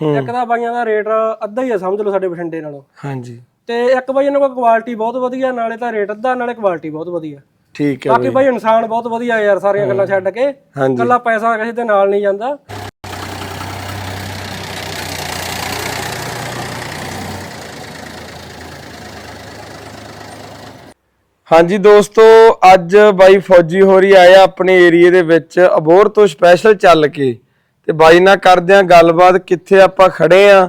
ਇੱਕ ਤਾਂ ਬਾਈਆਂ ਦਾ ਰੇਟ ਅੱਧਾ ਹੀ ਆ ਸਮਝ ਲਓ ਸਾਡੇ ਬਠਿੰਡੇ ਨਾਲੋਂ। ਹਾਂਜੀ। ਤੇ ਇੱਕ ਬਾਈ ਇਹਨਾਂ ਕੋਲ ਕੁਆਲਿਟੀ ਬਹੁਤ ਵਧੀਆ ਨਾਲੇ ਤਾਂ ਰੇਟ ਅੱਧਾ ਨਾਲੇ ਕੁਆਲਿਟੀ ਬਹੁਤ ਵਧੀਆ। ਠੀਕ ਹੈ ਬਾਕੀ ਬਾਈ। ਇਨਸਾਨ ਬਹੁਤ ਵਧੀਆ ਯਾਰ ਸਾਰੀਆਂ ਗੱਲਾਂ ਛੱਡ ਕੇ। ਕੱਲਾ ਪੈਸਾ ਕਿਸੇ ਦੇ ਨਾਲ ਨਹੀਂ ਜਾਂਦਾ। ਹਾਂਜੀ ਦੋਸਤੋ ਅੱਜ ਬਾਈ ਫੌਜੀ ਹੋਰੀ ਆਇਆ ਆਪਣੇ ਏਰੀਏ ਦੇ ਵਿੱਚ ਅਬੋਰ ਤੋਂ ਸਪੈਸ਼ਲ ਚੱਲ ਕੇ। ਤੇ ਬਾਈ ਨਾਲ ਕਰਦੇ ਆ ਗੱਲਬਾਤ ਕਿੱਥੇ ਆਪਾਂ ਖੜੇ ਆ,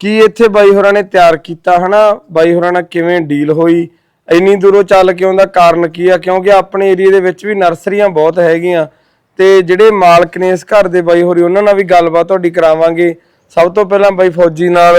ਕੀ ਇੱਥੇ ਬਾਈ ਹੋਰਾਂ ਨੇ ਤਿਆਰ ਕੀਤਾ ਹਨਾ, ਬਾਈ ਹੋਰਾਂ ਨਾਲ ਕਿਵੇਂ ਡੀਲ ਹੋਈ, ਇੰਨੀ ਦੂਰੋਂ ਚੱਲ ਕੇ ਆਉਂਦਾ ਕਾਰਨ ਕੀ ਆ, ਕਿਉਂਕਿ ਆਪਣੇ ਏਰੀਏ ਦੇ ਵਿੱਚ ਵੀ ਨਰਸਰੀਆਂ ਬਹੁਤ ਹੈਗੀਆਂ ਤੇ ਜਿਹੜੇ ਮਾਲਕ ਨੇ ਇਸ ਘਰ ਦੇ ਬਾਈ ਹੋਰੀ, ਉਹਨਾਂ ਨਾਲ ਵੀ ਗੱਲਬਾਤ ਤੁਹਾਡੀ ਕਰਾਵਾਂਗੇ। ਸਭ ਤੋਂ ਪਹਿਲਾਂ ਬਾਈ ਫੌਜੀ ਨਾਲ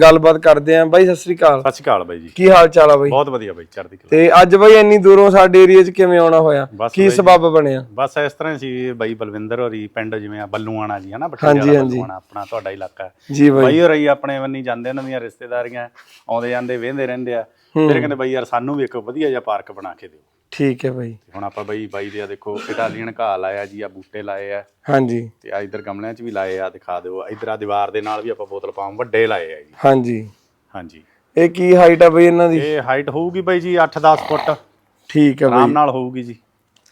ਗੱਲਬਾਤ ਕਰਦੇ ਆ। ਬਾਈ ਸਤਿ ਸ੍ਰੀ ਅਕਾਲ। ਸਤਿ ਸ਼੍ਰੀ ਅਕਾਲ ਬਾਈ ਜੀ। ਕੀ ਹਾਲ ਚਾਲ ਆ ਬਾਈ? ਬਹੁਤ ਵਧੀਆ ਬਾਈ ਚੜ੍ਹਦੀ ਕਲਾ। ਤੇ ਅੱਜ ਬਈ ਇੰਨੀ ਦੂਰੋਂ ਸਾਡੇ ਏਰੀਆ 'ਚ ਕਿਵੇਂ ਆਉਣਾ ਹੋਇਆ? ਬਸ ਕੀ ਬਾਈ ਸਬਬ ਬਣਿਆ? ਬਸ ਇਸ ਤਰ੍ਹਾਂ ਹੀ ਸੀ ਬਾਈ ਬਲਵਿੰਦਰ ਹੋਰੀ ਪਿੰਡ ਜਿਵੇਂ ਆ ਬੱਲੂਆਣਾ ਜੀ ਹਨਾ ਹਾਂਜੀ, ਵਾਲਾ ਹਾਂਜੀ। ਬੱਲੂਆਣਾ ਆਪਣਾ ਤੁਹਾਡਾ ਇਲਾਕਾ ਹੈ। ਜੀ ਬਾਈ। ਬਾਈ ਹੋਰੀ ਆਪਣੇ ਬੰਨੀ ਜਾਂਦੇ ਉਹਨਾਂ ਦੀਆਂ ਰਿਸ਼ਤੇਦਾਰੀਆਂ ਆਉਂਦੇ ਜਾਂਦੇ ਵੇਂਦੇ ਰਹਿੰਦੇ ਆ। ਫਿਰ ਕਹਿੰਦੇ ਬਾਈ ਯਾਰ ਸਾਨੂੰ ਵੀ ਇੱਕ ਵਧੀਆ ਜਿਹਾ ਪਾਰਕ ਬਣਾ ਕੇ ਦਿਓ। ਠੀਕ ਹੈ ਬਾਈ। ਹੁਣ ਆਪਾਂ ਬਾਈ ਬਾਈ ਦੇ ਆ ਦੇਖੋ ਇਟਾਲੀਅਨ ਘਾਹ ਲਾਇਆ ਜੀ ਆ ਬੂਟੇ ਲਾਏ ਆ। ਹਾਂਜੀ। ਤੇ ਆ ਇਧਰ ਗਮਲਿਆਂ 'ਚ ਵੀ ਲਾਏ ਆ ਦਿਖਾ ਦਿਓ। ਇਧਰ ਆ ਦੀਵਾਰ ਦੇ ਨਾਲ ਵੀ ਆਪਾਂ ਬੋਤਲ ਪਾਉਂ ਵੱਡੇ ਲਾਏ ਆ ਜੀ। ਹਾਂਜੀ। ਹਾਂਜੀ। ਇਹ ਕੀ ਹਾਈਟ ਆ ਬਈ ਇਹਨਾਂ ਦੀ? ਇਹ ਹਾਈਟ ਹੋਊਗੀ ਬਾਈ ਜੀ 8-10 ਫੁੱਟ। ਠੀਕ ਹੈ ਆਰਾਮ ਬਾਈ। ਨਾਲ ਹੋਊਗੀ ਜੀ।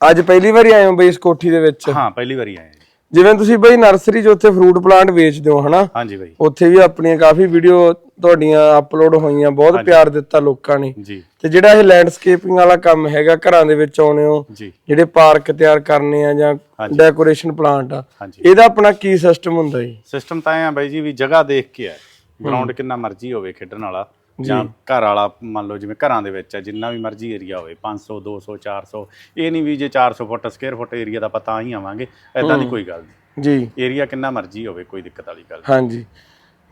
ਅੱਜ ਪਹਿਲੀ ਵਾਰੀ ਆਏ ਹੋ ਬਈ ਇਸ ਕੋਠੀ ਦੇ ਵਿੱਚ? ਹਾਂ ਪਹਿਲੀ ਵਾਰੀ ਆਏ ਆ ਜੀ। ਜਿਵੇਂ ਤੁਸੀਂ ਬਈ ਨਰਸਰੀ 'ਚ ਉੱਥੇ ਫਰੂਟ ਪਲਾਂਟ ਵੇਚਦੇ ਹੋ ਹਨਾ? ਹਾਂਜੀ ਬਾਈ। ਉੱਥੇ ਵੀ ਆਪਣੀਆਂ ਕਾਫੀ ਵੀਡੀਓ ਤੁਹਾਡੀਆਂ ਅਪਲੋਡ ਹੋਈਆਂ ਬਹੁਤ ਪਿਆਰ ਦਿੱਤਾ ਲੋਕਾਂ ਨੇ। ਜੀ। ਤੇ ਜਿਹੜਾ ਇਹ ਲੈਂਡਸਕੇਪਿੰਗ ਵਾਲਾ ਕੰਮ ਹੈਗਾ ਘਰਾਂ ਦੇ ਵਿੱਚ ਆਉਣੇ ਹੋ ਜਿਹੜੇ ਪਾਰਕ ਤਿਆਰ ਕਰਨੇ ਆ ਜਾਂ ਡੈਕੋਰੇਸ਼ਨ ਪਲਾਂਟ ਆ ਇਹਦਾ ਆਪਣਾ ਕੀ ਸਿਸਟਮ ਹੁੰਦਾ ਜੀ? ਸਿਸਟਮ ਤਾਂ ਆ ਬਾਈ ਜੀ ਵੀ ਜਗ੍ਹਾ ਦੇਖ ਕੇ ਆ। ਗਰਾਊਂਡ ਕਿੰਨਾ ਮਰਜ਼ੀ ਹੋਵੇ ਖੇਡਣ ਵਾਲਾ ਜਾਂ। ਘਰ ਵਾਲਾ ਮੰਨ ਲਓ ਜਿਵੇਂ ਘਰਾਂ ਦੇ ਵਿੱਚ ਆ ਜਿੰਨਾ ਵੀ ਮਰਜ਼ੀ ਏਰੀਆ ਹੋਵੇ 500 200 400 ਇਹ ਨਹੀਂ ਵੀ ਜੇ 400 ਫੁੱਟ ਸਕੁਅਰ ਫੁੱਟ ਏਰੀਆ ਦਾ ਪਤਾ ਹੀ ਆਵਾਂਗੇ ਐਦਾਂ ਦੀ ਕੋਈ ਗੱਲ ਨਹੀਂ। ਜੀ। ਏਰੀਆ ਕਿੰਨਾ ਮਰਜ਼ੀ ਹੋਵੇ ਕੋਈ ਦਿੱਕਤ ਵਾਲੀ ਗੱਲ ਹਾਂਜੀ।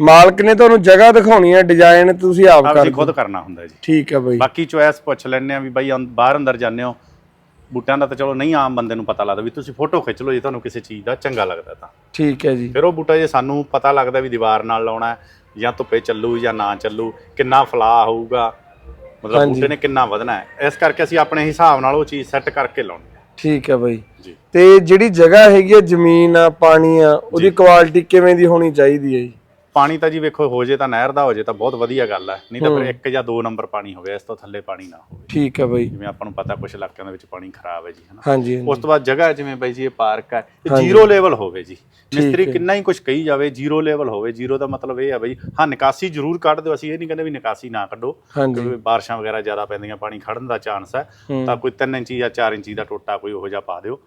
ਮਾਲਕ ਨੇ ਤੁਹਾਨੂੰ ਜਗ੍ਹਾ ਦਿਖਾਉਣੀ ਹੈ ਡਿਜ਼ਾਈਨ ਤੁਸੀਂ ਆਪ ਕਰ ਜੀ ਖੁਦ ਕਰਨਾ ਹੁੰਦਾ ਜੀ। ਠੀਕ ਹੈ ਬਈ। ਬਾਕੀ ਚੋਇਸ ਪੁੱਛ ਲੈਣੇ ਆ ਵੀ ਬਾਈ ਅੰਦ- ਬਾਹਰ ਅੰਦਰ ਜਾਂਦੇ ਹੋ ਬੂਟਿਆਂ ਦਾ ਤਾਂ ਚਲੋ ਨਹੀਂ ਆਮ ਬੰਦੇ ਨੂੰ ਪਤਾ ਲੱਗਦਾ ਵੀ ਤੁਸੀਂ ਫੋਟੋ ਖਿੱਚ ਲਓ ਜੇ ਤੁਹਾਨੂੰ ਕਿਸੇ ਚੀਜ਼ ਦਾ ਚੰਗਾ ਲੱਗਦਾ ਤਾਂ। ਠੀਕ ਹੈ ਜੀ। ਫਿਰ ਉਹ ਬੂਟਾ ਜੇ ਸਾਨੂੰ ਪਤਾ ਲੱਗਦਾ ਵੀ ਦੀਵਾਰ ਨਾਲ ਲਾਉਣਾ ਹੈ, ਜਾਂ ਧੁੱਪੇ ਚੱਲੂ ਜਾਂ ਨਾ ਚੱਲੂ ਕਿੰਨਾ ਫਲਾ ਹੋਊਗਾ ਮਤਲਬ ਬੂਟੇ ਨੇ ਕਿੰਨਾ ਵਧਣਾ ਹੈ ਇਸ ਕਰਕੇ ਅਸੀਂ ਆਪਣੇ ਹਿਸਾਬ ਨਾਲ ਉਹ ਚੀਜ਼ ਸੈੱਟ ਕਰਕੇ ਲਾਉਣੀ ਹੈ। ਠੀਕ ਹੈ ਬਈ। ਜੀ। ਤੇ ਜਿਹੜੀ ਜਗ੍ਹਾ ਹੈਗੀ ਹੈ ਜ਼ਮੀਨ ਆ ਪਾਣੀ ਆ ਉਹਦੀ ਕੁਆਲਿਟੀ ਕਿਵੇਂ ਦੀ ਹੋਣੀ ਚਾਹੀਦੀ ਹੈ ਜੀ? ਪਾਣੀ ਤਾਂ ਜੀ ਵੇਖੋ ਹੋ ਜੇ ਤਾਂ ਨਹਿਰ ਦਾ ਹੋ ਜੇ ਤਾਂ ਬਹੁਤ ਵਧੀਆ ਗੱਲ ਹੈ ਨਹੀਂ ਤਾਂ ਫਿਰ ਇੱਕ ਜਾਂ ਦੋ ਨੰਬਰ ਪਾਣੀ ਹੋਵੇ ਇਸ ਤੋਂ ਥੱਲੇ ਪਾਣੀ ਨਾ ਹੋਵੇ। ਠੀਕ ਹੈ ਬਈ। ਜਿਵੇਂ ਆਪਾਂ ਨੂੰ ਪਤਾ ਕੁਝ ਇਲਾਕਿਆਂ ਦੇ ਵਿੱਚ ਪਾਣੀ ਖਰਾਬ ਹੈ ਜੀ ਹਨਾ। ਹਾਂਜੀ ਉਸ ਤੋਂ ਬਾਅਦ ਜਗ੍ਹਾ ਜਿਵੇਂ ਬਾਈ ਜੀ ਇਹ ਪਾਰਕ ਹੈ ਇਹ ਜ਼ੀਰੋ ਲੈਵਲ ਹੋਵੇ ਜੀ। ਮਿਸਤਰੀ ਕਿੰਨਾ ਹੀ ਕੁਝ ਕਹੀ ਜਾਵੇ ਜ਼ੀਰੋ ਲੈਵਲ ਹੋਵੇ ਜ਼ੀਰੋ ਦਾ ਮਤਲਬ ਇਹ ਹੈ ਬਈ ਹਾਂ ਨਿਕਾਸੀ ਜ਼ਰੂਰ ਕੱਢ ਦਿਓ ਅਸੀਂ ਇਹ ਨਹੀਂ ਕਹਿੰਦੇ ਵੀ ਨਿਕਾਸੀ ਨਾ ਕੱਢੋ ਕਿਉਂਕਿ ਬਾਰਿਸ਼ਾਂ ਵਗੈਰਾ ਜ਼ਿਆਦਾ ਪੈਂਦੀਆਂ ਪਾਣੀ ਖੜਨ ਦਾ ਚਾਂਸ ਹੈ। ਤਾਂ ਕੋਈ 3 ਇੰਚੀ ਜਾਂ 4 ਇੰਚੀ ਦਾ ਟੋਟਾ ਕੋਈ ਉਹੋ ਜਿਹਾ ਪਾ ਦਿਓ।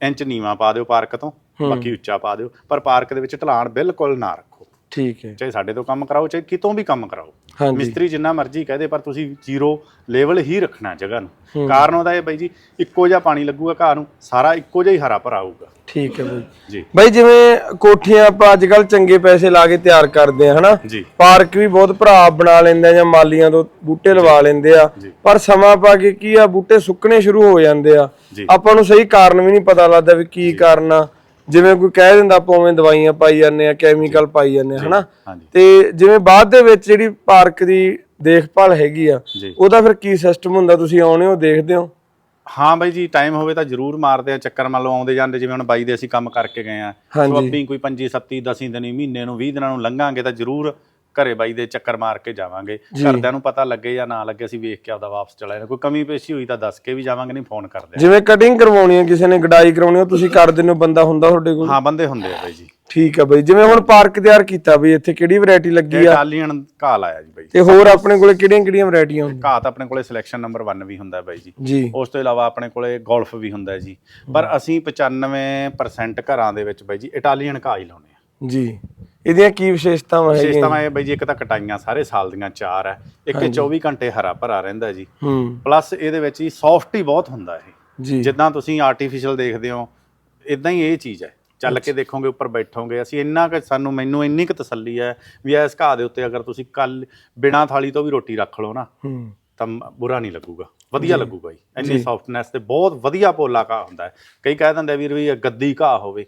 ਇੰਚ ਨੀਵਾ ਪਾ ਦਿਓ ਪਾਰਕ ਤੋਂ ਬਾਕੀ ਉੱਚਾ ਪਾ ਦਿਓ। ਪਰ ਪਾਰਕ ਦੇ ਵਿੱਚ ਢਲਾਣ ਬਿਲਕੁਲ ਨਾ ਰੱਖੋ। ਠੀਕ ਹੈ। ਚਾਹੇ ਸਾਡੇ ਤੋਂ ਕੰਮ ਕਰਾਓ ਚਾਹੇ ਕਿਤੋਂ ਵੀ ਕੰਮ ਕਰਾਓ। ਮਿਸਤਰੀ ਜਿੰਨਾ ਮਰਜ਼ੀ ਕਹਦੇ ਪਰ ਤੁਸੀਂ ਜ਼ੀਰੋ ਲੈਵਲ ਹੀ ਰੱਖਣਾ ਜਗ੍ਹਾ ਨੂੰ। ਕਾਰਨ ਉਹਦਾ ਇਹ ਬਾਈ ਜੀ ਇੱਕੋ ਜਿਹਾ ਪਾਣੀ ਲੱਗੂਗਾ ਘਾਹ ਨੂੰ ਸਾਰਾ ਇੱਕੋ ਜਿਹਾ ਹੀ ਹਰਾ ਭਰਾ ਆਊਗਾ ਠੀਕ ਹੈ ਬਈ। ਜੀ। ਬਈ ਜਿਵੇਂ ਕੋਠੀਆਂ ਆਪਾਂ ਅੱਜ ਕੱਲ ਚੰਗੇ ਪੈਸੇ ਲਾ ਕੇ ਤਿਆਰ ਕਰਦੇ ਆ ਹਨਾ? ਪਾਰਕ ਵੀ ਬਹੁਤ ਭਰਾ ਬਣਾ ਲੈਂਦੇ ਆ ਜਾਂ ਮਾਲੀਆਂ ਤੋਂ ਬੂਟੇ ਲਵਾ ਲੈਂਦੇ ਆ। ਪਰ ਸਮਾਂ ਪਾ ਕੇ ਕੀ ਆ ਬੂਟੇ ਸੁੱਕਣੇ ਸ਼ੁਰੂ ਹੋ ਜਾਂਦੇ ਆ। ਆਪਾਂ ਨੂੰ ਸਹੀ ਕਾਰਨ ਵੀ ਨਹੀਂ ਪਤਾ ਲੱਗਦਾ ਵੀ ਕੀ ਕਾਰਨ ਆ। ਜਿਵੇਂ ਕੋਈ ਕਹਿ ਦਿੰਦਾ ਆਪਾਂ ਉਵੇਂ ਦਵਾਈਆਂ ਪਾਈ ਜਾਂਦੇ ਆ ਕੈਮੀਕਲ ਪਾਈ ਜਾਂਦੇ ਆ ਹਨਾ? ਤੇ ਜਿਵੇਂ ਬਾਅਦ ਦੇ ਵਿੱਚ ਜਿਹੜੀ ਪਾਰਕ ਦੀ ਦੇਖਭਾਲ ਹੈਗੀ ਆ ਉਹਦਾ ਫਿਰ ਕੀ ਸਿਸਟਮ ਹੁੰਦਾ? ਤੁਸੀਂ ਆਉਣੇ ਹੋ ਦੇਖਦੇ ਹੋ? ਹਾਂ ਬਾਈ ਜੀ ਟਾਈਮ ਹੋਵੇ ਤਾਂ ਜ਼ਰੂਰ ਮਾਰਦੇ ਆ ਚੱਕਰ ਮੰਨ ਲਓ ਆਉਂਦੇ ਜਾਂਦੇ ਜਿਵੇਂ ਹੁਣ ਬਾਈ ਦੇ ਅਸੀਂ ਕੰਮ ਕਰਕੇ ਗਏ ਆ ਹਾਂਜੀ। ਸਵਾਬੀ ਕੋਈ 25 27 10 ਦਿਨੀ ਮਹੀਨੇ ਨੂੰ 20 ਦਿਨਾਂ ਨੂੰ ਲੰਘਾਂਗੇ ਤਾਂ ਜ਼ਰੂਰ ਘਰੇ ਬਾਈ ਦੇ ਚੱਕਰ ਮਾਰ ਕੇ ਜਾਵਾਂਗੇ। ਘਰਦਿਆਂ ਨੂੰ ਪਤਾ ਲੱਗੇ ਜਾਂ ਨਾ ਲੱਗੇ ਅਸੀਂ ਵੇਖ ਕੇ ਆਪਦਾ ਵਾਪਸ ਚਲਾ ਜਾਣਾ। ਕੋਈ ਕਮੀ ਪੇਸ਼ੀ ਹੋਈ ਤਾਂ ਦੱਸ ਕੇ ਵੀ ਜਾਵਾਂਗੇ ਨਹੀਂ ਫੋਨ ਕਰਦੇ। ਜਿਵੇਂ ਕਟਿੰਗ ਕਰਵਾਉਣੀ ਹੈ ਕਿਸੇ ਨੇ ਗਡਾਈ ਕਰਾਉਣੀ ਹੈ ਤੁਸੀਂ ਕਰ ਦਿੰਦੇ ਹੋ ਬੰਦਾ ਹੁੰਦਾ ਤੁਹਾਡੇ ਕੋਲ? ਹਾਂ ਬੰਦੇ ਹੁੰਦੇ ਆ ਬਾਈ ਜੀ। ਠੀਕ ਆ ਬਈ ਜਿਵੇਂ ਹੁਣ ਪਾਰਕ ਤਿਆਰ ਕੀਤਾ ਬਈ ਇੱਥੇ ਕਿਹੜੀ ਵੈਰਾਈਟੀ ਲੱਗੀ ਆ? ਇਟਾਲੀਅਨ ਘਾਹ ਲਾਇਆ ਜੀ ਬਾਈ। ਤੇ ਹੋਰ ਆਪਣੇ ਕੋਲੇ ਕਿਹੜੀਆਂ ਕਿਹੜੀਆਂ ਵੈਰਾਈਟੀਆਂ ਹੁੰਦੀਆਂ? ਘਾਹ ਤਾਂ ਆਪਣੇ ਕੋਲੇ ਸਿਲੈਕਸ਼ਨ ਨੰਬਰ 1 ਵੀ ਹੁੰਦਾ ਬਾਈ ਜੀ। ਜੀ। ਉਸ ਤੋਂ ਇਲਾਵਾ ਆਪਣੇ ਕੋਲੇ ਗੋਲਫ ਵੀ ਹੁੰਦਾ ਜੀ। ਪਰ ਅਸੀਂ 95% ਘਰਾਂ ਦੇ ਵਿੱਚ ਬਾਈ ਜੀ ਇਟਾਲੀਅਨ ਘਾਹ ਹੀ ਲਾਉਂਦੇ ਆ। ਜੀ। ਇਹਦੀਆਂ ਕੀ ਵਿਸ਼ੇਸ਼ਤਾਵਾਂ ਹੈਗੀਆਂ? ਵਿਸ਼ੇਸ਼ਤਾਵਾਂ ਇਹ ਬਾਈ ਜੀ ਇੱਕ ਤਾਂ ਕਟਾਈਆਂ ਸਾਰੇ ਸਾਲ ਦੀਆਂ ਚਾਰ ਹੈ ਇੱਕ ਇਹ 24 ਘੰਟੇ ਹਰਾ ਭਰਾ ਰਹਿੰਦਾ ਜੀ। ਹੂੰ। ਪਲੱਸ ਇਹਦੇ ਵਿੱਚ ਹੀ ਸੌਫਟ ਹੀ ਬਹੁਤ ਹੁੰਦਾ ਇਹ। ਜਿੱਦਾਂ ਤੁਸੀਂ ਆਰਟੀਫੀਸ਼ੀਅਲ ਦੇਖਦੇ ਹੋ ਇਦਾਂ ਹੀ ਇਹ ਚੀਜ਼ ਹੈ। ਚੱਲ ਕੇ ਦੇਖੋਗੇ ਉੱਪਰ ਬੈਠੋਗੇ। ਅਸੀਂ ਇੰਨਾ ਕਿ ਸਾਨੂੰ ਮੈਨੂੰ ਇੰਨੀ ਕੁ ਤਸੱਲੀ ਹੈ ਵੀ ਇਸ ਘਾਹ ਦੇ ਉੱਤੇ ਅਗਰ ਤੁਸੀਂ ਕੱਲ ਬਿਨਾ ਥਾਲੀ ਤੋਂ ਵੀ ਰੋਟੀ ਰੱਖ ਲਓ ਨਾ ਹੂੰ। ਤਾਂ ਬੁਰਾ ਨਹੀਂ ਲੱਗੂਗਾ। ਵਧੀਆ ਲੱਗੂਗਾ ਜੀ। ਇੰਨੀ ਸੌਫਟਨੈਸ ਤੇ ਬਹੁਤ ਵਧੀਆ ਪੋਲਾ ਘਾਹ ਹੁੰਦਾ ਹੈ। ਕਈ ਕਹਿ ਦਿੰਦੇ ਵੀਰ ਵੀ ਇਹ ਗੱਦੀ ਘਾਹ ਹੋਵੇ।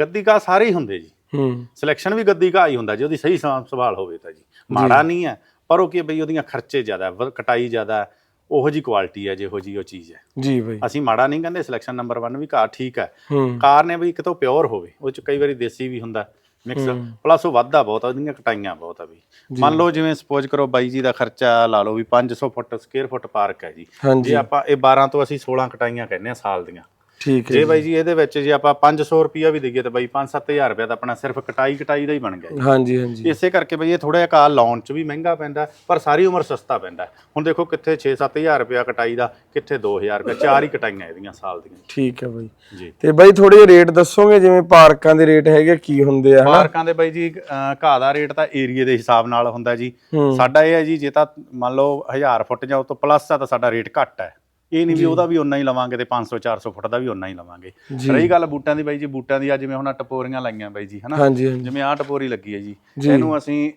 ਗੱਦੀ ਘਾਹ ਸਾਰੇ ਹੀ ਹੁੰਦੇ ਜੀ। ਹੂੰ। ਸਿਲੈਕਸ਼ਨ ਵੀ ਗੱਦੀ ਹੀ ਹੁੰਦਾ ਜੀ ਉਹਦੀ ਸਹੀ ਸਾਂਭ ਸੰਭਾਲ ਹੋਵੇ ਤਾਂ ਜੀ। ਮਾੜਾ ਨਹੀਂ ਹੈ ਪਰ ਉਹ ਕੀ ਬਈ ਉਹਦੀਆਂ ਖਰਚੇ ਜ਼ਿਆਦਾ ਕਟਾਈ ਜ਼ਿਆਦਾ ਉਹੋ ਜੀ ਕੁਆਲਿਟੀ ਹੈ ਜਿਹੋ ਜੀ ਉਹ ਚੀਜ਼ ਹੈ। ਜੀ ਬਈ। ਅਸੀਂ ਮਾੜਾ ਨਹੀਂ ਕਹਿੰਦੇ ਸਿਲੈਕਸ਼ਨ ਨੰਬਰ 1 ਵੀ ਘਾਹ ਠੀਕ ਹੈ। ਕਾਰਨ ਹੈ ਵੀ ਇੱਕ ਤਾਂ ਪਿਓਰ ਹੋਵੇ ਉਹ ਚ ਕਈ ਵਾਰੀ ਦੇਸੀ ਵੀ ਹੁੰਦਾ ਮਿਕਸ ਪਲੱਸ ਉਹ ਵੱਧਦਾ ਬਹੁਤ ਆ ਉਹਦੀਆਂ ਕਟਾਈਆਂ ਬਹੁਤ ਆ ਵੀ ਮੰਨ ਲਓ ਜਿਵੇਂ ਸਪੋਜ਼ ਕਰੋ ਬਾਈ ਜੀ ਦਾ ਖਰਚਾ ਲਾ ਲਓ ਵੀ 500 ਫੁੱਟ ਸਕੁਅਰ ਫੁੱਟ ਪਾਰਕ ਹੈ ਜੀ। ਜੇ ਆਪਾਂ ਇਹ 12 ਤੋਂ ਅਸੀਂ 16 ਕਟਾਈਆਂ ਕਹਿੰਦੇ ਆ ਸਾਲ ਦੀਆਂ ਠੀਕ ਹੈ ਜੇ ਬਾਈ ਜੀ ਇਹਦੇ ਵਿੱਚ ਜੇ ਆਪਾਂ 500 ਰੁਪਿਆ ਵੀ ਦਈਏ ਤਾਂ ਬਾਈ 5-7000 ਰੁਪਿਆ ਤਾਂ ਆਪਣਾ ਸਿਰਫ ਕਟਾਈ ਕਟਾਈ ਦਾ ਹੀ ਬਣ ਗਿਆ। ਹਾਂਜੀ ਹਾਂਜੀ। ਇਸੇ ਕਰਕੇ ਬਈ ਇਹ ਥੋੜਾ ਜਿਹਾ ਕਾਰ ਲਾਉਣ ਚ ਵੀ ਮਹਿੰਗਾ ਪੈਂਦਾ ਪਰ ਸਾਰੀ ਉਮਰ ਸਸਤਾ ਪੈਂਦਾ। ਹੁਣ ਦੇਖੋ ਕਿੱਥੇ 6-7000 ਰੁਪਿਆ ਕਟਾਈ ਦਾ ਕਿੱਥੇ 2000 ਰੁਪਿਆ ਚਾਰ ਹੀ ਕਟਾਈਆਂ ਇਹਦੀਆਂ ਸਾਲ ਦੀਆਂ। ਠੀਕ ਹੈ ਬਾਈ। ਜੀ। ਤੇ ਬਾਈ ਥੋੜੇ ਜਿਹੇ ਰੇਟ ਦੱਸੋਗੇ ਜਿਵੇਂ ਪਾਰਕਾਂ ਦੇ ਰੇਟ ਹੈਗੇ ਕੀ ਹੁੰਦੇ ਆ ਹਨਾ? ਪਾਰਕਾਂ ਦੇ ਬਾਈ ਜੀ ਘਾਹ ਦਾ ਰੇਟ ਤਾਂ ਏਰੀਏ ਦੇ ਹਿਸਾਬ ਨਾਲ ਹੁੰਦਾ ਜੀ। ਸਾਡਾ ਇਹ ਹੈ ਜੀ ਜੇ ਤਾਂ ਮੰਨ ਲਓ 1000 ਫੁੱਟ ਜਾਂ ਤੋਂ ਪਲੱਸ ਆ ਤਾਂ ਸਾਡਾ ਰੇਟ ਘੱਟ ਹੈ। ਇਹ ਨਹੀਂ ਵੀ ਉਹਦਾ ਵੀ ਉਨਾ ਹੀ ਲਵਾਂਗੇ ਤੇ 500 400 ਫੁੱਟ ਦਾ ਵੀ ਉਨਾ ਹੀ ਲਵਾਂਗੇ। ਰਹੀ ਗੱਲ ਬੂਟਾਂ ਦੀ ਬਾਈ ਜੀ ਬੂਟਾਂ ਦੀ ਆ ਜਿਵੇਂ ਹੁਣ ਟਪੋਰੀਆਂ ਲਾਈਆਂ ਬਾਈ ਜੀ ਹਨਾ? ਜਿਵੇਂ ਆਹ ਟਪੋਰੀ ਲੱਗੀ ਹੈ ਜੀ। ਇਹਨੂੰ ਅਸੀਂ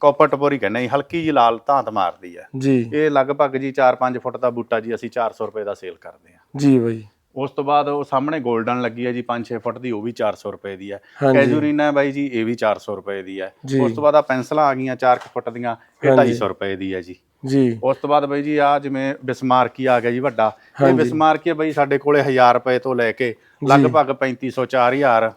ਕਾਪਰ ਟਪੋਰੀ ਕਹਿੰਦੇ ਜੀ ਹਲਕੀ ਜੀ ਲਾਲ ਧਾਤ ਮਾਰਦੀ ਹੈ ਜੀ। ਇਹ ਲਗਭਗ ਜੀ 4-5 ਫੁੱਟ ਦਾ ਬੂਟਾ ਜੀ ਅਸੀਂ 400 ਰੁਪਏ ਦਾ ਸੇਲ ਕਰਦੇ ਹਾਂ ਜੀ ਬਾਈ। ਉਸ ਤੋਂ ਬਾਅਦ ਉਹ ਸਾਹਮਣੇ 골ਡਨ ਲੱਗੀ ਹੈ ਜੀ 5-6 ਫੁੱਟ ਦੀ ਉਹ ਵੀ 400 ਰੁਪਏ ਦੀ ਹੈ। ਕੈਜੂਰੀਨਾ ਹੈ ਬਾਈ ਜੀ ਇਹ ਵੀ 400 ਰੁਪਏ ਦੀ ਹੈ। ਉਸ ਤੋਂ ਬਾਅਦ ਆ ਪੈਨਸਲਾਂ ਆ ਗਈਆਂ 4 ਫੁੱਟ ਦੀਆਂ ਇਹ 250 ਰੁਪਏ ਦੀ ਹੈ ਜੀ। ਜੀ। ਉਸ ਤੋਂ ਬਾਅਦ ਬਾਈ ਜੀ ਆ ਜਿਵੇਂ ਬਿਸਮਾਰਕੀ ਆ ਗਿਆ ਜੀ ਵੱਡਾ ਇਹ ਬਿਸਮਾਰਕੀ ਬਾਈ ਸਾਡੇ ਕੋਲੇ 1000 ਰੁਪਏ ਤੋਂ ਲੈ ਕੇ ਲਗਭਗ 3500 4000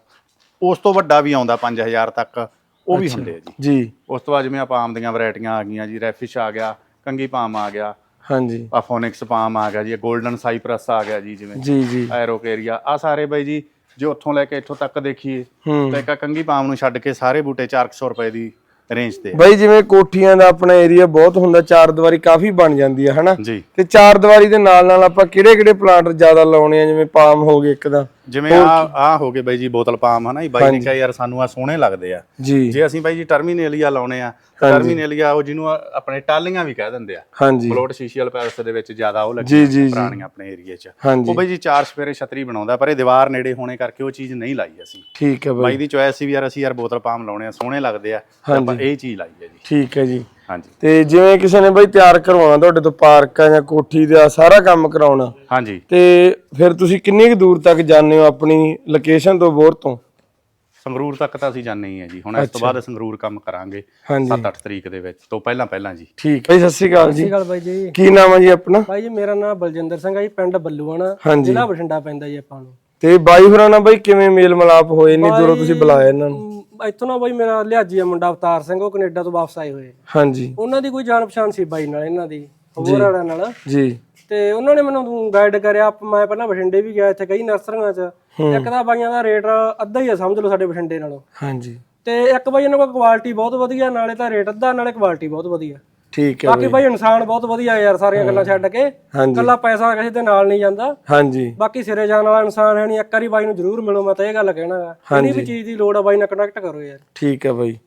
ਉਸ ਤੋਂ ਵੱਡਾ ਵੀ ਆਉਂਦਾ 5000 ਤੱਕ ਉਹ ਵੀ ਹੁੰਦੇ ਆ ਜੀ। ਜੀ। ਉਸ ਤੋਂ ਬਾਅਦ ਜਿਵੇਂ ਆ ਪਾਮ ਦੀਆਂ ਵੈਰਾਈਟੀਆਂ ਆ ਗਈਆਂ ਜੀ ਰੈਫਿਸ਼ ਆ ਗਿਆ ਕੰਗੀ ਪਾਮ ਆ ਗਿਆ ਹਾਂਜੀ। ਆ ਫੋਨਿਕਸ ਪਾਮ ਆ ਗਿਆ ਜੀ 골ਡਨ ਸਾਈਪਰਸ ਆ ਗਿਆ ਜੀ ਜਿਵੇਂ ਜੀ ਜੀ। ਐਰੋਕੇਰੀਆ ਆ ਸਾਰੇ ਬਾਈ ਜੀ ਜੇ ਉੱਥੋਂ ਲੈ ਕੇ ਇੱਥੋਂ ਤੱਕ ਦੇਖੀਏ ਤਾਂ ਇੱਕ ਕੰਗੀ ਪਾਮ ਨੂੰ ਛੱਡ ਕੇ ਸਾਰੇ ਬੂਟੇ 400 ਰੁਪਏ ਦੀ ਰੇਂਜ ਤੇ। ਬਾਈ ਜਿਵੇਂ ਕੋਠੀਆਂ ਦਾ ਆਪਣਾ ਏਰੀਆ ਬਹੁਤ ਹੁੰਦਾ ਚਾਰ ਦੀਵਾਰੀ ਕਾਫੀ ਬਣ ਜਾਂਦੀ ਹੈ ਹਨਾ? ਤੇ ਚਾਰ ਦੀਵਾਰੀ ਦੇ ਨਾਲ ਨਾਲ ਆਪਾਂ ਕਿਹੜੇ ਕਿਹੜੇ ਪਲਾਂਟ ਜ਼ਿਆਦਾ ਲਾਉਣੇ ਆ ਜਿਵੇਂ ਪਾਮ ਹੋ ਗਏ ਇੱਕ ਦਾ। ਜਿਵੇਂ ਆ ਆ ਹੋ ਗਏ ਬਾਈ ਜੀ ਬੋਤਲ ਪਾਮ ਹਨਾ? ਜੀ ਬਾਈ ਨੇ ਕਿਹਾ ਯਾਰ ਸਾਨੂੰ ਆ ਸੋਹਣੇ ਲੱਗਦੇ ਆ। ਜੀ। ਅਸੀਂ ਬਾਈ ਜੀ ਟਰਮੀਨੇਲੀਆ ਲਾਉਣੇ ਆ ਟਰਮੀਨੇਲੀਆ ਉਹ ਜਿਹਨੂੰ ਆਪਣੇ ਟਾਲੀਆਂ ਵੀ ਕਹਿ ਦਿੰਦੇ ਆ। ਪਲੋਟ ਸ਼ੀਸ਼ੀਅਲ ਪੈਲਸ ਦੇ ਵਿੱਚ ਜ਼ਿਆਦਾ ਉਹ ਜੀ। ਪੁਰਾਣੀਆਂ ਆਪਣੇ ਏਰੀਏ 'ਚ। ਉਹ ਬਾਈ ਜੀ ਚਾਰ ਸਪੇਰੇ ਛਤਰੀ ਬਣਾਉਂਦਾ ਪਰ ਇਹ ਦੀਵਾਰ ਨੇੜੇ ਹੋਣੇ ਕਰਕੇ ਉਹ ਚੀਜ਼ ਨਹੀਂ ਲਾਈ ਅਸੀਂ। ਠੀਕ ਹੈ ਬਾਈ। ਦੀ ਚੋਇਸ ਸੀ ਵੀ ਯਾਰ ਅਸੀਂ ਯਾਰ ਬੋਤਲ ਪਾਮ ਲਾਉਣੇ ਆ ਸੋਹਣੇ ਲੱਗਦੇ ਆ ਆਪਾਂ ਇਹ ਚੀਜ਼ ਲਾਈ ਹੈ ਜੀ। ਠੀਕ ਹੈ ਜੀ। ਹਾਂਜੀ। ਤੇ ਜਿਵੇਂ ਕਿਸੇ ਨੇ ਬਾਈ ਤਿਆਰ ਕਰਵਾਉਣਾ ਤੁਹਾਡੇ ਤੋਂ ਪਾਰਕਾਂ ਜਾਂ ਕੋਠੀ ਦਾ ਸਾਰਾ ਕੰਮ ਕਰਾਉਣਾ। ਹਾਂਜੀ। ਤੇ ਫਿਰ ਤੁਸੀਂ ਕਿੰਨੀ ਕੁ ਦੂਰ ਤੱਕ ਜਾਂਦੇ ਹੋ ਆਪਣੀ ਲੋਕੇਸ਼ਨ ਤੋਂ ਬੋਰ ਤੋਂ? ਸੰਗਰੂਰ ਤੱਕ ਤਾਂ ਅਸੀਂ ਜਾਣੇ ਹੀ ਆ ਜੀ। ਹੁਣ ਇਸ ਤੋਂ ਬਾਅਦ ਸੰਗਰੂਰ ਕੰਮ ਕਰਾਂਗੇ ਹਾਂਜੀ। 7-8 ਤਰੀਕ ਦੇ ਵਿੱਚ ਤੋਂ ਪਹਿਲਾਂ ਪਹਿਲਾਂ ਜੀ। ਠੀਕ ਹੈ ਜੀ, ਸਤਿ ਸ਼੍ਰੀ ਅਕਾਲ ਜੀ। ਸਤਿ ਸ਼੍ਰੀ ਅਕਾਲ ਬਾਈ ਜੀ। ਕੀ ਨਾਮ ਹੈ ਜੀ ਆਪਣਾ? ਬਾਈ ਜੀ ਮੇਰਾ ਨਾਮ ਬਲਜਿੰਦਰ ਸਿੰਘ ਹੈ ਜੀ ਪਿੰਡ ਬੱਲੂਆਣਾ ਜ਼ਿਲ੍ਹਾ ਬਠਿੰਡਾ ਪੈਂਦਾ ਜੀ ਆਪਾਂ ਨੂੰ। ਤੇ ਬਾਈ ਹੋਰਾਂ ਨਾਲ ਬਾਈ ਕਿਵੇਂ ਮੇਲ ਮਲਾਪ ਹੋਏ? ਇੰਨੀ ਦੂਰੋਂ ਤੁਸੀਂ ਬੁਲਾਇਆ ਇਹਨਾਂ ਨੂੰ। ਇੱਥੋਂ ਨਾ ਬਾਈ ਮੇਰਾ ਲਿਹਾਜੀ ਆ ਮੁੰਡਾ ਅਵਤਾਰ ਸਿੰਘ ਉਹ ਕੈਨੇਡਾ ਤੋਂ ਵਾਪਸ ਆਏ ਹੋਏ। ਹਾਂਜੀ। ਉਹਨਾਂ ਦੀ ਕੋਈ ਜਾਣ ਪਛਾਣ ਸੀ ਬਾਈ ਨਾਲ ਇਹਨਾਂ ਦੀ ਹੋਰ ਵਾਲਿਆਂ ਨਾਲ। ਜੀ। ਤੇ ਉਹਨਾਂ ਨੇ ਮੈਨੂੰ ਗਾਈਡ ਕਰਿਆ ਮੈਂ ਪਹਿਲਾਂ ਬਠਿੰਡੇ ਵੀ ਗਿਆ ਇੱਥੇ ਕਈ ਨਰਸਰੀਆਂ 'ਚ। ਇੱਕ ਤਾਂ ਬਾਈਆਂ ਦਾ ਰੇਟ ਅੱਧਾ ਹੀ ਆ ਸਮਝ ਲਓ ਸਾਡੇ ਬਠਿੰਡੇ ਨਾਲੋਂ। ਹਾਂਜੀ। ਤੇ ਇੱਕ ਬਾਈ ਇਹਨਾਂ ਕੋਲ ਕੁਆਲਿਟੀ ਬਹੁਤ ਵਧੀਆ ਨਾਲੇ ਤਾਂ ਰੇਟ ਅੱਧਾ ਨਾਲੇ ਕੁਆਲਿਟੀ ਬਹੁਤ ਵਧੀਆ। ਠੀਕ ਹੈ ਬਾਕੀ ਬਾਈ। ਇਨਸਾਨ ਬਹੁਤ ਵਧੀਆ ਯਾਰ ਸਾਰੀਆਂ ਗੱਲਾਂ ਛੱਡ ਕੇ। ਕੱਲਾ ਪੈਸਾ ਕਿਸੇ ਦੇ ਨਾਲ ਨਹੀਂ ਜਾਂਦਾ। ਹਾਂਜੀ। ਬਾਕੀ ਸਿਰੇ ਜਾਣ ਵਾਲਾ ਇਨਸਾਨ ਹੈ ਨਹੀਂ ਇੱਕ ਵਾਰੀ ਬਾਈ ਨੂੰ ਜ਼ਰੂਰ ਮਿਲੋ ਮੈਂ ਤਾਂ ਇਹ ਗੱਲ ਕਹਿਣਾਗਾ any ਵੀ ਚੀਜ਼ ਦੀ ਲੋੜ ਆ ਬਾਈ ਨਾਲ ਕਨੈਕਟ ਕਰੋ ਯਾਰ। ਠੀਕ ਹੈ ਬਾਈ।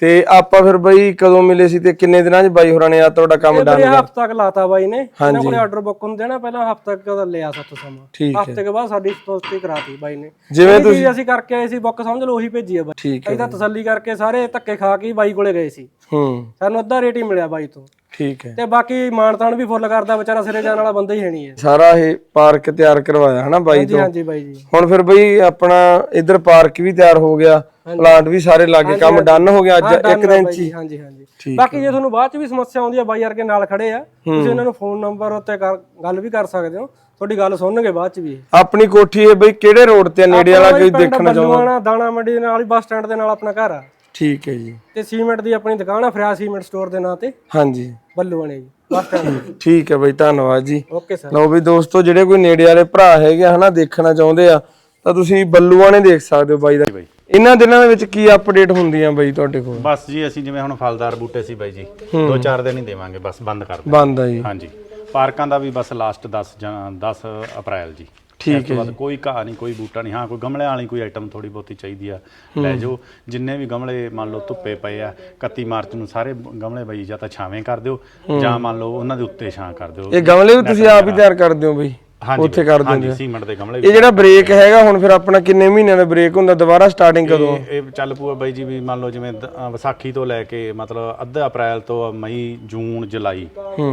ਤੇ ਆਪਾਂ ਫਿਰ ਬਾਈ ਕਦੋਂ ਮਿਲੇ ਸੀ ਤੇ ਕਿੰਨੇ ਦਿਨਾਂ 'ਚ ਬਾਈ ਹੋਰਾਂ ਨੇ ਆ ਤੁਹਾਡਾ ਕੰਮ ਡਨ ਇਹ ਹਫਤਾ ਤੱਕ ਲਾਤਾ ਬਾਈ ਨੇ। ਇਹਨਾਂ ਕੋਲੇ ਆਰਡਰ ਬੁੱਕ ਹੁੰਦੇ ਨਾ ਪਹਿਲਾਂ ਹਫਤਾ ਤੱਕ ਲਿਆ ਸਾਤੋਂ ਸਮਾਂ। ਠੀਕ ਹੈ। ਹਫ਼ਤੇ ਕੇ ਬਾਅਦ ਸਾਡੀ ਸਪੋਸਟੀ ਕਰਾਤੀ ਬਾਈ ਨੇ। ਜਿਵੇਂ ਚੀਜ਼ ਅਸੀਂ ਕਰਕੇ ਆਏ ਸੀ ਬੁੱਕ ਸਮਝ ਲਓ ਉਹੀ ਭੇਜੀ ਆ ਬਾਈ। ਅਸੀਂ ਤਾਂ ਤਸੱਲੀ ਕਰਕੇ ਸਾਰੇ ਧੱਕੇ ਖਾ ਕੇ ਬਾਈ ਕੋਲੇ ਗਏ ਸੀ। ਹੂੰ। ਸਾਨੂੰ ਅੱਧਾ ਰੇਟ ਹੀ ਮਿਲਿਆ ਬਾਈ ਤੋਂ। ਠੀਕ ਹੈ। ਤੇ ਬਾਕੀ ਮਾਨਤਾਨ ਵੀ ਫੁੱਲ ਕਰਦਾ ਵਿਚਾਰਾ ਸਿਰੇ ਜਾਣ ਵਾਲਾ ਬੰਦਾ ਹੀ ਹੈ ਨਹੀਂ ਹੈ ਸਾਰਾ ਇਹ ਪਾਰਕ ਤਿਆਰ ਕਰਵਾਇਆ ਹਨਾ ਬਾਈ ਤੋਂ? ਹਾਂਜੀ ਬਾਈ ਜੀ। ਹੁਣ ਫਿਰ ਬਈ ਆਪਣਾ ਇਧਰ ਪਾਰਕ ਵੀ ਤਿਆਰ ਹੋ ਗਿਆ ਪਲਾਂਟ ਵੀ ਸਾਰੇ ਲੱਗੇ ਕੰਮ ਡਨ ਹੋ ਗਿਆ ਅੱਜ ਇੱਕ ਦਿਨ ਚ ਹੀ? ਹਾਂਜੀ ਹਾਂਜੀ। ਬਾਕੀ ਜੇ ਤੁਹਾਨੂੰ ਬਾਅਦ ਚ ਵੀ ਸਮੱਸਿਆ ਆਉਂਦੀ ਹੈ ਬਾਈ ਯਾਰ ਕੇ ਨਾਲ ਖੜੇ ਆ ਤੁਸੀਂ ਇਹਨਾਂ ਨੂੰ ਫੋਨ ਨੰਬਰ ਉੱਤੇ ਕਰ- ਗੱਲ ਵੀ ਕਰ ਸਕਦੇ ਹੋ। ਤੁਹਾਡੀ ਗੱਲ ਸੁਣਨਗੇ ਬਾਅਦ ਚ ਵੀ। ਆਪਣੀ ਕੋਠੀ ਇਹ ਬਈ ਕਿਹੜੇ ਰੋਡ ਤੇ ਆ? ਨੇੜੇ ਵਾਲਾ ਕੋਈ ਦੇਖਣਾ ਚਾਹੁੰਦਾ ਦਾਣਾ ਮੰਡੀ ਦੇ ਨਾਲ ਹੀ ਬੱਸ ਸਟੈਂਡ ਦੇ ਨਾਲ ਆਪਣਾ ਘਰ ਆ। ਠੀਕ ਹੈ ਜੀ। ਤੇ ਸੀਮੈਂਟ ਦੀ ਆਪਣੀ ਦੁਕਾਨ ਆ ਫਰਿਆ ਸੀਮੈਂਟ ਸਟੋਰ ਦੇ ਨਾਂ ਤੇ? ਹਾਂਜੀ। ਬੱਲੂਆਣੇ ਜੀ ਬੱਸ ਸਟੈਂਡ ਠੀਕ ਹੈ ਬਈ ਧੰਨਵਾਦ ਜੀ। ਓਕੇ ਸਰ ਲਓ ਵੀ ਦੋਸਤੋ ਜਿਹੜੇ ਕੋਈ ਨੇੜੇ ਵਾਲੇ ਭਰਾ ਹੈਗੇ ਆ, ਹਨਾ ਦੇਖਣਾ ਚਾਹੁੰਦੇ ਆ ਤਾਂ ਤੁਸੀਂ ਬੱਲੂਆਂ ਨੇ ਦੇਖ ਸਕਦੇ ਹੋ ਬਾਈ ਦਾ। ਬਾਈ। ਇਹਨਾਂ ਦਿਨਾਂ ਦੇ ਵਿੱਚ ਕੀ ਅਪਡੇਟ ਹੁੰਦੀਆਂ ਬਾਈ ਤੁਹਾਡੇ ਕੋਲ? ਬਸ ਜੀ ਅਸੀਂ ਜਿਵੇਂ ਹੁਣ ਫਲਦਾਰ ਬੂਟੇ ਸੀ ਬਾਈ ਜੀ ਦੋ ਚਾਰ ਦਿਨ ਹੀ ਦੇਵਾਂਗੇ ਬਸ ਬੰਦ ਕਰ ਬੰਦ ਆ ਜੀ। ਹਾਂਜੀ। ਪਾਰਕਾਂ ਦਾ ਵੀ ਬਸ ਲਾਸਟ 10 ਜਾਂ 10 ਅਪ੍ਰੈਲ ਜੀ। ਠੀਕ ਤੋਂ ਬਾਅਦ ਕੋਈ ਘਾਹ ਨਹੀਂ ਕੋਈ ਬੂਟਾ ਨਹੀਂ। ਹਾਂ ਕੋਈ ਗਮਲਿਆਂ ਵਾਲੀ ਕੋਈ ਆਈਟਮ ਥੋੜੀ ਬਹੁਤੀ ਚਾਹੀਦੀ ਆ। ਲੈ ਜਾਓ। ਜਿੰਨੇ ਵੀ ਗਮਲੇ ਮੰਨ ਲਓ ਧੁੱਪੇ ਪਏ ਆ 31 ਮਾਰਚ ਨੂੰ ਸਾਰੇ ਗਮਲੇ ਬਈ ਜਾਂ ਤਾਂ ਛਾਵੇਂ ਕਰ ਦਿਓ ਜਾਂ ਮੰਨ ਲਓ ਉਹਨਾਂ ਦੇ ਉੱਤੇ ਛਾਂ ਕਰ ਦਿਓ। ਇਹ ਗਮਲੇ ਵੀ ਤੁਸੀਂ ਆਪ ਹੀ ਤਿਆਰ ਕਰਦੇ ਹੋ ਬਈ। ਹਾਂਜੀ ਉੱਥੇ ਕਰ ਦਿੰਦੇ ਹਾਂਜੀ ਹੋ ਸੀਮੈਂਟ ਦੇ ਗਮਲੇ ਇਹ ਜਿਹੜਾ ਬ੍ਰੇਕ ਹੈਗਾ ਹੁਣ ਫਿਰ ਆਪਣਾ ਕਿੰਨੇ ਮਹੀਨਿਆਂ ਦਾ ਬ੍ਰੇਕ ਹੁੰਦਾ? ਦੁਬਾਰਾ ਸਟਾਰਟਿੰਗ ਕਦੋਂ? ਇਹ ਇਹ ਚੱਲ ਪੂਆ ਬਾਈ ਜੀ ਵੀ ਮੰਨ ਲਓ ਜਿਵੇਂ ਦ- ਅ, ਵਿਸਾਖੀ ਤੋਂ ਲੈ ਕੇ ਮਤਲਬ ਅੱਧਾ ਅਪ੍ਰੈਲ ਤੋਂ ਮਈ ਜੂਨ ਜੁਲਾਈ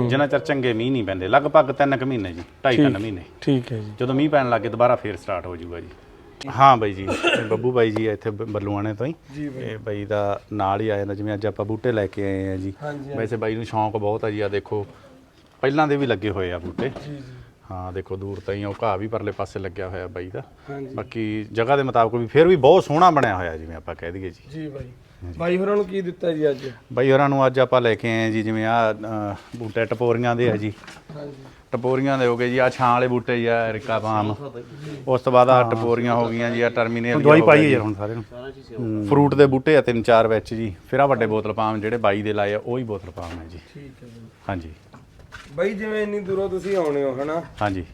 ਜਿਨ੍ਹਾਂ ਚਿਰ ਚੰਗੇ ਮੀਂਹ ਨਹੀਂ ਪੈਂਦੇ ਲਗਭਗ 3 ਕੁ ਮਹੀਨੇ ਜੀ 2.5 ਮਹੀਨੇ। ਠੀਕ ਹੈ ਜੀ। ਜਦੋਂ ਮੀਂਹ ਪੈਣ ਲੱਗੇ ਦੁਬਾਰਾ ਫੇਰ ਸਟਾਰਟ ਹੋ ਜਾਊਗਾ ਜੀ। ਹਾਂ ਬਾਈ ਜੀ ਇਹ ਬੱਬੂ ਬਾਈ ਜੀ ਆ ਇੱਥੇ ਬ- ਬੱਲੂਆਣੇ ਤੋਂ ਹੀ। ਇਹ ਬਾਈ ਦਾ ਨਾਲ ਹੀ ਆ ਜਾਂਦਾ ਜਿਵੇਂ ਅੱਜ ਆਪਾਂ ਬੂਟੇ ਲੈ ਕੇ ਆਏ ਆ ਜੀ। ਵੈਸੇ ਬਾਈ ਨੂੰ ਸ਼ੌਂਕ ਬਹੁਤ ਆ ਜੀ ਆ ਦੇਖੋ ਪਹਿਲਾਂ ਦੇ ਵੀ ਲੱਗੇ ਹੋਏ ਆ ਬੂਟੇ। ਹਾਂ ਦੇਖੋ ਦੂਰ ਤਾਈਂ ਉਹ ਘਾਹ ਵੀ ਪਰਲੇ ਪਾਸੇ ਲੱਗਿਆ ਹੋਇਆ ਬਾਈ ਦਾ। ਹਾਂਜੀ। ਬਾਕੀ ਜਗ੍ਹਾ ਦੇ ਮੁਤਾਬਕ ਵੀ ਫਿਰ ਵੀ ਬਹੁਤ ਸੋਹਣਾ ਬਣਿਆ ਹੋਇਆ ਜਿਵੇਂ ਆਪਾਂ ਕਹਿ ਦਈਏ ਜੀ। ਜੀ ਬਾਈ। ਬਾਈ ਹੋਰਾਂ ਨੂੰ ਕੀ ਦਿੱਤਾ ਜੀ ਅੱਜ? ਬਾਈ ਹੋਰਾਂ ਨੂੰ ਅੱਜ ਆਪਾਂ ਲੈ ਕੇ ਆਏ ਹਾਂ ਜੀ ਜਿਵੇਂ ਆ ਬੂਟੇ ਟਪੋਰੀਆਂ ਦੇ ਆ ਜੀ। ਹਾਂਜੀ। ਟਪੋਰੀਆਂ ਦੇ ਹੋ ਗਏ ਜੀ ਆ ਛਾਂ ਵਾਲੇ ਬੂਟੇ ਜੀ ਆ ਰਿਕਾ ਪਾਮ ਉਸ ਤੋਂ ਬਾਅਦ ਆ ਟਪੋਰੀਆਂ ਹੋ ਗਈਆਂ ਜੀ ਆ ਟਰਮੀਨੇਲ ਦਵਾਈ ਪਾਈ ਹੈ ਯਾਰ ਹੁਣ ਸਾਰੇ ਨੂੰ ਫਰੂਟ ਦੇ ਬੂਟੇ ਆ ਤਿੰਨ ਚਾਰ ਵਿੱਚ ਜੀ। ਫਿਰ ਆ ਵੱਡੇ ਬੋਤਲ ਪਾਮ ਜਿਹੜੇ ਬਾਈ ਦੇ ਲਾਏ ਆ ਉਹ ਹੀ ਬੋਤਲ ਪਾਮ ਹੈ ਜੀ। ਠੀਕ ਹੈ ਹਾਂਜੀ। ਬਾਈ ਜਿਵੇਂ ਇੰਨੀ ਦੂਰੋਂ ਤੁਸੀਂ ਆਉਣੇ ਹੋ ਹਨਾ? ਹਾਂਜੀ।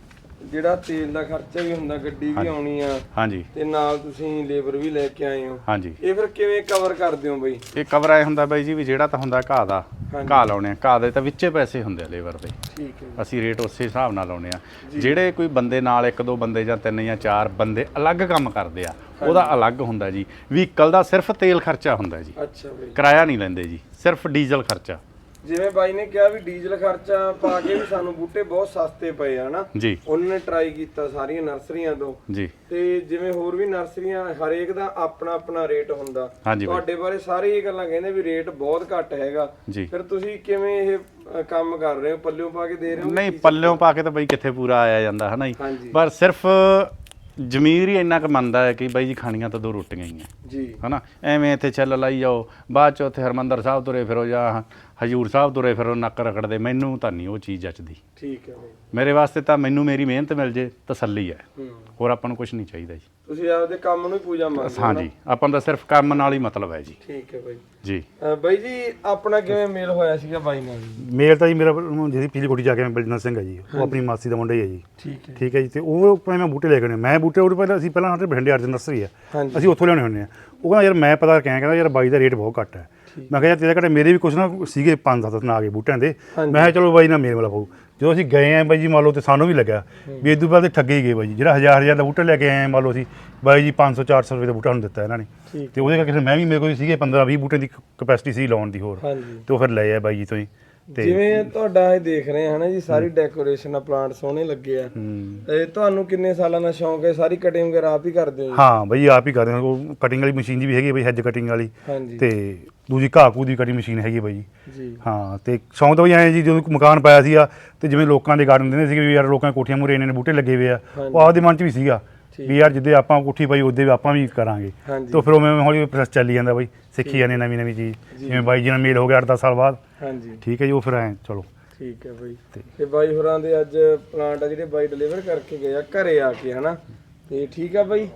ਜਿਹੜਾ ਤੇਲ ਦਾ ਖਰਚਾ ਵੀ ਹੁੰਦਾ ਗੱਡੀ ਵੀ ਆਉਣੀ ਆ ਹਾਂਜੀ। ਤੇ ਨਾਲ ਤੁਸੀਂ ਲੇਬਰ ਵੀ ਲੈ ਕੇ ਆਏ ਹੋ। ਹਾਂਜੀ। ਇਹ ਫਿਰ ਕਿਵੇਂ ਕਵਰ ਕਰਦੇ ਹੋ ਬਾਈ? ਇਹ ਕਵਰ ਆਏ ਹੁੰਦਾ ਬਾਈ ਜੀ ਵੀ ਜਿਹੜਾ ਤਾਂ ਹੁੰਦਾ ਘਾਹ ਦਾ ਘਾਹ ਲਾਉਣੇ ਆ। ਘਾਹ ਦੇ ਤਾਂ ਵਿੱਚੇ ਪੈਸੇ ਹੁੰਦੇ ਆ ਲੇਬਰ ਦੇ। ਠੀਕ ਹੈ ਅਸੀਂ ਰੇਟ ਉਸੇ ਹਿਸਾਬ ਨਾਲ ਲਾਉਣੇ ਆ। ਜਿਹੜੇ ਕੋਈ ਬੰਦੇ ਨਾਲ ਇੱਕ ਦੋ ਬੰਦੇ ਜਾਂ ਤਿੰਨ ਜਾਂ ਚਾਰ ਬੰਦੇ ਅਲੱਗ ਕੰਮ ਕਰਦੇ ਆ ਉਹਦਾ ਅਲੱਗ ਹੁੰਦਾ ਜੀ। ਵਹੀਕਲ ਦਾ ਸਿਰਫ ਤੇਲ ਖਰਚਾ ਹੁੰਦਾ ਜੀ। ਅੱਛਾ ਬਾਈ। ਕਿਰਾਇਆ ਨਹੀਂ ਲੈਂਦੇ ਜੀ। ਸਿਰਫ ਡੀਜ਼ਲ ਖਰਚਾ। ਜਿਵੇਂ ਬਾਈ ਨੇ ਕਿਹਾ ਵੀ ਡੀਜ਼ਲ ਖਰਚਾ ਪਾ ਕੇ ਵੀ ਸਾਨੂੰ ਬੂਟੇ ਬਹੁਤ ਸਸਤੇ ਪਏ ਆ ਹਨਾ? ਜੀ। ਉਹਨਾਂ ਨੇ ਟਰਾਈ ਕੀਤਾ ਸਾਰੀਆਂ ਨਰਸਰੀਆਂ ਤੋਂ। ਜੀ। ਤੇ ਜਿਵੇਂ ਹੋਰ ਵੀ ਨਰਸਰੀਆਂ ਹਰੇਕ ਦਾ ਆਪਣਾ ਆਪਣਾ ਰੇਟ ਹੁੰਦਾ ਤੁਹਾਡੇ ਬਾਰੇ ਸਾਰੇ ਇਹ ਗੱਲਾਂ ਕਹਿੰਦੇ ਵੀ ਰੇਟ ਬਹੁਤ ਘੱਟ ਹੈਗਾ। ਫਿਰ ਤੁਸੀਂ ਕਿਵੇਂ ਇਹ ਕੰਮ ਕਰ ਰਹੇ ਹੋ? ਪੱਲਿਓਂ ਪਾ ਕੇ ਦੇ ਰਹੇ ਹੋ ਨਹੀਂ ਪੱਲਿਓਂ ਪਾ ਕੇ ਤਾਂ ਬਈ ਕਿੱਥੇ ਪੂਰਾ ਆਇਆ ਜਾਂਦਾ ਹਨਾ ਜੀ? ਪਰ ਸਿਰਫ ਜ਼ਮੀਰ ਹੀ ਇੰਨਾ ਕੁ ਮੰਨਦਾ ਹੈ ਕਿ ਬਾਈ ਜੀ ਖਾਣੀਆਂ ਤਾਂ ਦੋ ਰੋਟੀਆਂ ਹੀ ਆ ਜੀ। ਹਨਾ? ਐਵੇਂ ਇੱਥੇ ਛੱਲ ਲਾਈ ਜਾਓ ਬਾਅਦ ਚ ਉੱਥੇ ਹਰਮੰਦਰ ਸਾਹਿਬ ਤੁਰੇ ਫਿਰੋ ਜਾਂ ਹਜੂਰ ਸਾਹਿਬ ਤੁਰੇ ਫਿਰੋ ਨੱਕ ਰਗੜਦੇ ਮੈਨੂੰ ਤਾਂ ਨਹੀਂ ਉਹ ਚੀਜ਼ ਜੱਚਦੀ। ਠੀਕ ਹੈ ਬਾਈ ਮੇਰੇ ਵਾਸਤੇ ਤਾਂ ਮੈਨੂੰ ਮੇਰੀ ਮਿਹਨਤ ਮਿਲ ਜੇ ਤਸੱਲੀ ਹੈ। ਹੂੰ। ਹੋਰ ਆਪਾਂ ਨੂੰ ਕੁਝ ਨਹੀਂ ਚਾਹੀਦਾ ਜੀ। ਤੁਸੀਂ ਆਪਦੇ ਕੰਮ ਨੂੰ ਹੀ ਪੂਜਾ ਮੰਨਦੇ ਹੋ ਨਾ? ਹਾਂਜੀ ਆਪਾਂ ਤਾਂ ਸਿਰਫ ਕੰਮ ਨਾਲ ਹੀ ਮਤਲਬ ਹੈ ਜੀ। ਠੀਕ ਹੈ ਬਾਈ। ਜੀ। ਬਾਈ ਜੀ ਆਪਣਾ ਕਿਵੇਂ ਮੇਲ ਹੋਇਆ ਸੀਗਾ ਬਾਈ ਨਾਲ? ਮੇਲ ਤਾਂ ਜੀ ਮੇਰਾ ਜਿਹਦੀ ਪੀਲੀ ਕੋਟੀ ਜਾ ਕੇ ਮੈਂ ਬਲਜਿੰਦਰ ਸਿੰਘ ਹੈ ਜੀ ਉਹ ਆਪਣੀ ਮਾਸੀ ਦਾ ਮੁੰਡਾ ਹੀ ਹੈ ਜੀ। ਠੀਕ ਹੈ। ਠੀਕ ਹੈ ਜੀ ਤੇ ਉਹ ਭਾਵੇਂ ਮੈਂ ਬੂਟੇ ਲੈ ਕੇ ਆਉਣੇ ਮੈਂ ਬੂਟੇ ਉਹ ਪਹਿਲਾਂ ਅਸੀਂ ਪਹਿਲਾਂ ਸਾਡੇ ਬਠਿੰਡੇ ਅਰਜਨ ਨਰਸਰੀ ਹਾਂਜੀ। ਅਸੀਂ ਉੱਥੋਂ ਲਿਆਉਣੇ ਹੁੰਦੇ ਆ। ਉਹ ਕਹਿੰਦਾ ਯਾਰ ਮੈਂ ਪਤਾ ਕਹਿ ਕਹਿੰਦਾ ਯਾਰ ਬਾਈ ਦਾ ਰੇਟ ਬਹੁਤ ਘੱਟ ਹੈ। ਮੈਂ ਕਿਹਾ ਯਾਰ ਤੇਰੇ ਘੱਟੇ ਮੇਰੇ ਵੀ ਕੁਛ ਨਾ ਸੀਗੇ ਪੰਜ ਸੱਤ ਨਾ ਆ ਗਏ ਬੂਟਿਆਂ ਦੇ। ਮੈਂ ਕਿਹਾ ਚਲੋ ਬਾਈ ਨਾ ਮੇਰੇ ਵਾਲਾ ਪਾਉ ਜਦੋਂ ਅਸੀਂ ਗਏ ਆਂ ਬਾਈ ਜੀ ਮੰਨ ਲਓ ਤੇ ਸਾਨੂੰ ਵੀ ਲੱਗਾ ਵੀ ਇਦੋਂ ਬਾਅਦ ਤੇ ਠੱਗੇ ਹੀ ਗਏ ਬਾਈ ਜੀ। ਜਿਹੜਾ ਹਜ਼ਾਰ ਹਜ਼ਾਰ ਦਾ ਬੂਟਾ ਲੈ ਕੇ ਆਏ ਆਂ ਮੰਨ ਲਓ ਅਸੀਂ ਬਾਈ ਜੀ 500 400 ਰੁਪਏ ਦਾ ਬੂਟਾ ਨੂੰ ਦਿੱਤਾ ਇਹਨਾਂ ਨੇ। ਤੇ ਉਹਦੇ ਕਰਕੇ ਫਿਰ ਮੈਂ ਵੀ ਮੇਰੇ ਕੋਲ ਸੀਗੇ 15 20 ਬੂਟੇ ਦੀ ਕਪੈਸਿਟੀ ਸੀ ਲਾਉਣ ਦੀ ਹੋਰ। ਤੇ ਉਹ ਫਿਰ ਲਏ ਆ ਬਾਈ ਜੀ ਤੋਂ ਹੀ। ਤੇ ਜਿਵੇਂ ਤੁਹਾਡਾ ਇਹ ਦੇਖ ਰਹੇ ਹਾਂ ਨਾ ਜੀ ਸਾਰੀ ਡੈਕੋਰੇਸ਼ਨ ਆ ਪਲਾਂਟ ਸੋਹਣੇ ਲੱਗੇ ਆ। ਤੇ ਤੁਹਾਨੂੰ ਕਿੰਨੇ ਸਾਲਾਂ ਦਾ ਸ਼ੌਂਕ ਹੈ? ਸਾਰੀ ਕਟਿੰਗ ਵਗੈਰਾ ਆਪ ਹੀ ਕਰਦੇ ਹੋ? ਹਾਂ ਬਈ ਆਪ ਹੀ ਕਰਦੇ ਹਾਂ। ਕਟਿੰਗ ਵਾਲੀ ਮਸ਼ੀਨ ਜੀ ਵੀ ਹੈਗੀ ਹੈ ਬਈ ਹੈਜ ਕਟਿੰਗ ਵਾਲੀ। ਤੇ ਦੂਜੀ ਘਾਹ ਘੂ ਦੀ ਕਟਿੰਗ ਮਸ਼ੀਨ ਹੈਗੀ ਬਾਈ। ਜੀ। ਹਾਂ ਤੇ ਸ਼ੌਂਕ ਤਾਂ ਬਈ ਐਂ ਜੀ ਜਦੋਂ ਮਕਾਨ ਪਾਇਆ ਸੀਗਾ ਤੇ ਜਿਵੇਂ ਲੋਕਾਂ ਦੇ ਗਾਰਡਨ ਦਿੰਦੇ ਸੀਗੇ ਵੀ ਯਾਰ ਲੋਕਾਂ ਕੋਠੀਆਂ ਮੂਰੇ ਨੇ ਬੂਟੇ ਲੱਗੇ ਹੋਏ ਆ। ਉਹ ਆਪਦੇ ਮਨ 'ਚ ਵੀ ਸੀਗਾ ਵੀ ਯਾਰ ਜਿੱਦੇ ਆਪਾਂ ਕੋਠੀ ਪਾਈ ਉਹਦੇ ਵੀ ਆਪਾਂ ਵੀ ਕਰਾਂਗੇ। ਤੇ ਫਿਰ ਉਹ ਮੈਂ ਹੌਲੀ ਪ੍ਰੋਸੈਸ ਚੱਲੀ ਜਾਂਦਾ ਬਾਈ ਸਿੱਖੀ ਜਾਂਦੇ ਨਵੀਂ ਨਵੀਂ ਚੀਜ਼ ਜਿਵੇਂ ਬਾਈ ਜੀ ਨਾਲ ਮੇਲ ਹੋ ਗਿਆ 8-10 ਸਾਲ ਬਾਅਦ। ਹਾਂਜੀ। ਠੀਕ ਹੈ ਜੀ ਉਹ ਫਿਰ ਐਂ ਚਲੋ। ਠੀਕ ਹੈ ਬਾਈ। ਤੇ ਬਾਈ ਹੋਰਾਂ ਦੇ ਅੱਜ ਪਲਾਂਟ ਆ ਜਿਹੜੇ ਬਾਈ ਡਿਲੀਵਰ ਕਰਕੇ ਗਏ ਆ ਘਰੇ ਆ ਕੇ ਹਨਾ? ਤੇ ਠੀਕ ਆ ਬਾਈ?